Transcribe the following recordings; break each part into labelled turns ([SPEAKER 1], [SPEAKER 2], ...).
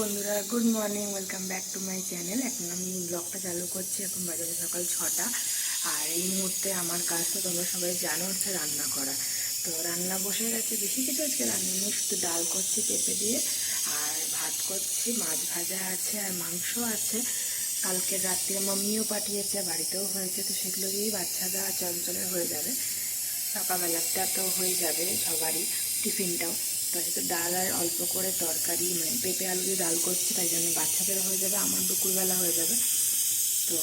[SPEAKER 1] বন্ধুরা good morning welcome back to my channel এখন আমি ব্লগটা চালু করছি, এখন বাজারে সকাল ছটা। আর এই মুহূর্তে আমার কাজ তো তোমরা সবাই জানো, হচ্ছে রান্না করা। তো রান্না বসে গেছে, বেশি কিছু আজকে রান্না নেই, শুধু ডাল করছি পেঁপে দিয়ে, আর ভাত করছি, মাছ ভাজা আছে, আর মাংস আছে। কালকে রাত্রে মাম্মিও পাঠিয়েছে, বাড়িতেও হয়েছে, তো সেগুলো দিয়েই বাচ্চারা চঞ্চলে হয়ে যাবে। সকালবেলাটা তো হয়ে যাবে সবারই, টিফিনটাও। তো আজকে ডাল আর অল্প করে তরকারি মানে পেঁপে আলু দিয়ে ডাল করছি, তাই জন্য বাচ্চাদের হয়ে যাবে, আমার দুপুরবেলা হয়ে যাবে। তো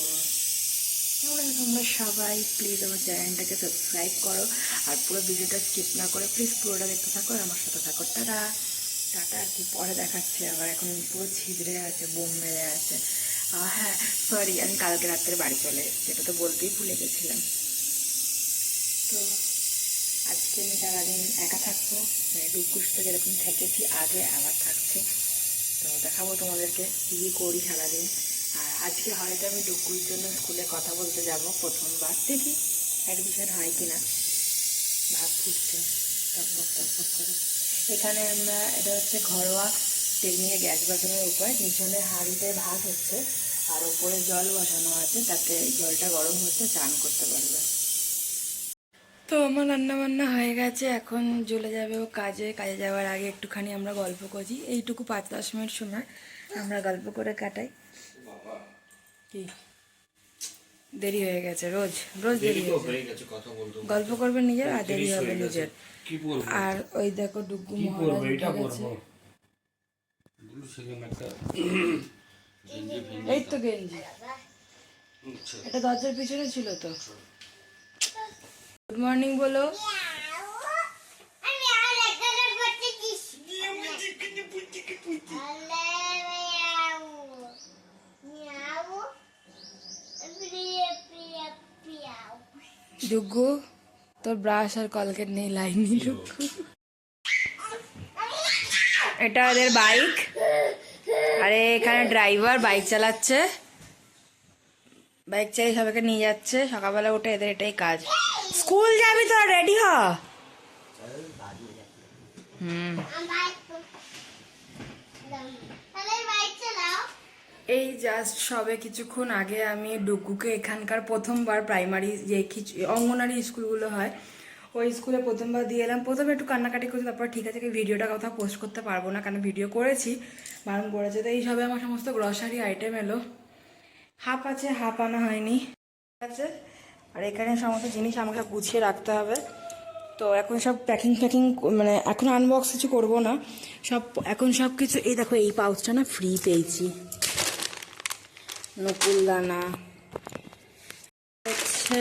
[SPEAKER 1] তোমরা সবাই? প্লিজ আমার চ্যানেলটাকে সাবস্ক্রাইব করো আর পুরো ভিডিওটা স্কিপ না করে প্লিজ পুরোটা দেখতে থাকো আমার সাথে থাকো। টাটা! টাটা, আর কি পরে দেখাচ্ছে আবার। এখন পুরো ছিদ্রে আছে, বোম মেরে আছে। হ্যাঁ সরি আমি কালকে রাত্রে বাড়ি চলে এসেছি, এটা তো বলতেই ভুলে গেছিলাম। তো আজকে আমি সারাদিন একা থাকব মানে ডুকুসটা যেরকম থেকেছি, আগে আবার থাকছে। তো দেখাবো তোমাদেরকে কী করি সারাদিন। আর আজকে হয়তো আমি ডুকুর জন্য স্কুলে কথা বলতে যাব প্রথমবার। দেখি অ্যাডমিশন হয় কি না ভাত ফুটছে করে। এখানে আমরা, এটা হচ্ছে ঘরোয়া টেকনিকে গ্যাস বাঁচানোর উপায়। নিচনে হাঁড়িতে ভাত হচ্ছে, আর ওপরে জল বসানো আছে, তাতে জলটা গরম হচ্ছে, চান করতে পারবে। তো আমার রান্না বান্না হয়ে গেছে এখন চলে যাবে ও কাজে। কাজে যাওয়ার আগে একটুখানি আমরা গল্প করি। এইটুকু পাঁচ দশ মিনিট সময় আমরা গল্প করে কাটাই। কি? দেরি হয়ে গেছে রোজ। রোজ দেরি হয়ে
[SPEAKER 2] গেছে।
[SPEAKER 1] গল্প করবে নিজের আর দেরি হবে নিজের। আর ওই দেখো ডুগু এই তো গেঞ্জি।
[SPEAKER 2] আচ্ছা।
[SPEAKER 1] এটা দরজার পিছনে ছিল তো গুড মর্নিং বলো
[SPEAKER 3] আমি আর এখানে বসে দিছি মিয়াও মিয়াও প্রিয়া প্রিয়া বলো।
[SPEAKER 1] ডুগু তোর ব্রাশ আর কলকেট নেই লাইনি এটা ওদের বাইক আরে এখানে ড্রাইভার বাইক চালাচ্ছে। বাইক চালিয়ে সবাইকে নিয়ে যাচ্ছে। সকালবেলা উঠে এদের এটাই কাজ। স্কুল যাবি তোরা রেডি হ। এই জাস্ট সবে কিছুক্ষণ আগে আমি ডুগুকে এখানকার প্রথমবার প্রাইমারি যে কিছু অঙ্গনারী স্কুলগুলো হয়, ওই স্কুলে প্রথমবার দিয়ে এলাম। প্রথমে একটু কান্নাকাটি করছি, তারপর ঠিক আছে ভিডিওটা কোথাও পোস্ট করতে পারব না কারণ ভিডিও করেছি। বারণ করেছে। তো এই সবে আমার সমস্ত গ্রসারি আইটেম এলো। হাফ আছে, হাফ আনা হয়নি। আছে? আর এখানে সমস্ত জিনিস আমাকে গুছিয়ে রাখতে হবে। তো এখন সব প্যাকিং প্যাকিং মানে এখন আনবক্স কিছু করব না। সব, এখন সব কিছু, এই দেখো, এই পাউচটা না ফ্রি পেয়েছি। নকুলদানা হচ্ছে,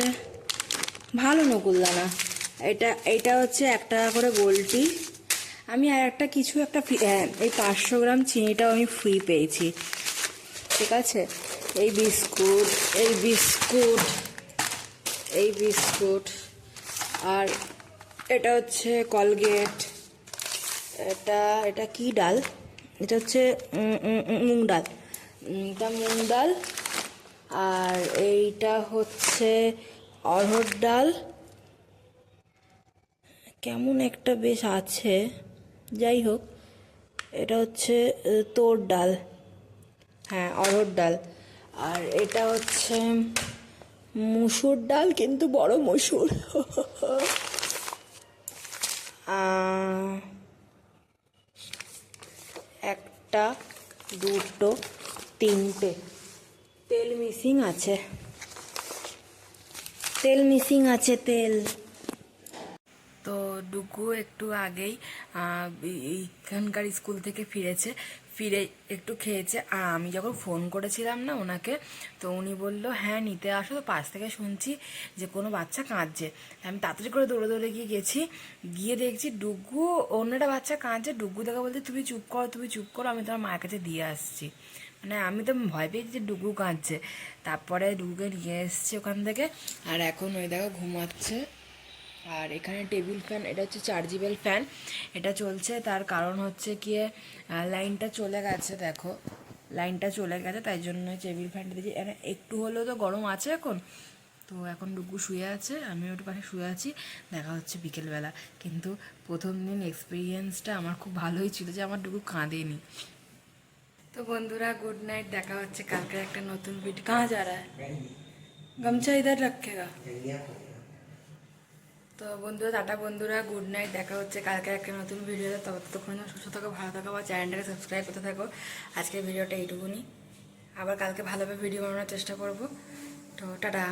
[SPEAKER 1] ভালো নকুলদানা এটা এটা হচ্ছে এক টাকা করে গোলটি আমি আর একটা কিছু, একটা হ্যাঁ এই পাঁচশো গ্রাম চিনিটাও আমি ফ্রি পেয়েছি। ঠিক আছে? এই বিস্কুট এই বিস্কুট এই বিস্কুট। আর এটা হচ্ছে কলগেট। এটা এটা কি ডাল? এটা হচ্ছে মুগ ডাল। এটা মুগ ডাল। আর এইটা হচ্ছে অরহর ডাল। কেমন একটা বেশ আছে। যাই হোক, এটা হচ্ছে তোর ডাল। হ্যাঁ অরহর ডাল। আর এটা হচ্ছে মুসুর ডাল, কিন্তু বড় মসুর। একটা, দুটো, তিনটে। তেল মিসিং আছে। তেল মিসিং আছে, তেল। তো ডুকু একটু আগেই এইখানকার স্কুল থেকে ফিরেছে। ফিরে একটু খেয়েছে। আর আমি যখন ফোন করেছিলাম না ওনাকে, তো উনি বলল হ্যাঁ নিতে আসো, তো পাশ থেকে শুনছি যে কোনো বাচ্চা কাঁদছে। আমি তাড়াতাড়ি করে দৌড়ে দৌড়ে গিয়ে গেছি। গিয়ে দেখছি ডুগু, অন্য একটা বাচ্চা কাঁদছে। ডুগু দেখা বলতে তুমি চুপ করো, তুমি চুপ করো, আমি তোমার মায়ের কাছে দিয়ে আসছি। মানে আমি তো ভয় পেয়েছি যে ডুগু কাঁদছে। তারপরে ডুগুকে নিয়ে এসছে ওখান থেকে। আর এখন ওই দেখো ঘুমাচ্ছে। আর এখানে টেবিল ফ্যান, এটা হচ্ছে চার্জেবল ফ্যান। এটা চলছে, তার কারণ হচ্ছে কি লাইনটা চলে গেছে, দেখো। লাইনটা চলে গেছে, তাই জন্য টেবিল ফ্যানটা দিয়েছি। একটু হলেও তো গরম আছে এখন। তো এখন ডুকু শুয়ে আছে, আমি ওর পাশে শুয়ে আছি, দেখা হচ্ছে বিকেলবেলা। কিন্তু প্রথম দিন এক্সপিরিয়েন্সটা আমার খুব ভালোই ছিল যে আমার ডুকু কাঁদেনি। তো বন্ধুরা গুড নাইট দেখা হচ্ছে কালকে একটা নতুন ভিডিও কাঁ যারা? গামছা ইধার রাখেগা। তো বন্ধুরা, টাটা বন্ধুরা, গুড নাইট, দেখা হচ্ছে কালকে একটা নতুন ভিডিওতে। ততক্ষণ সুস্থ থাকো, ভালো থাকো বা চ্যানেলটাকে সাবস্ক্রাইব করতে থাকো। আজকের ভিডিওটা এইটুকুনি। আবার কালকে ভালোভাবে ভিডিও বানানোর চেষ্টা করব। তো টাটা।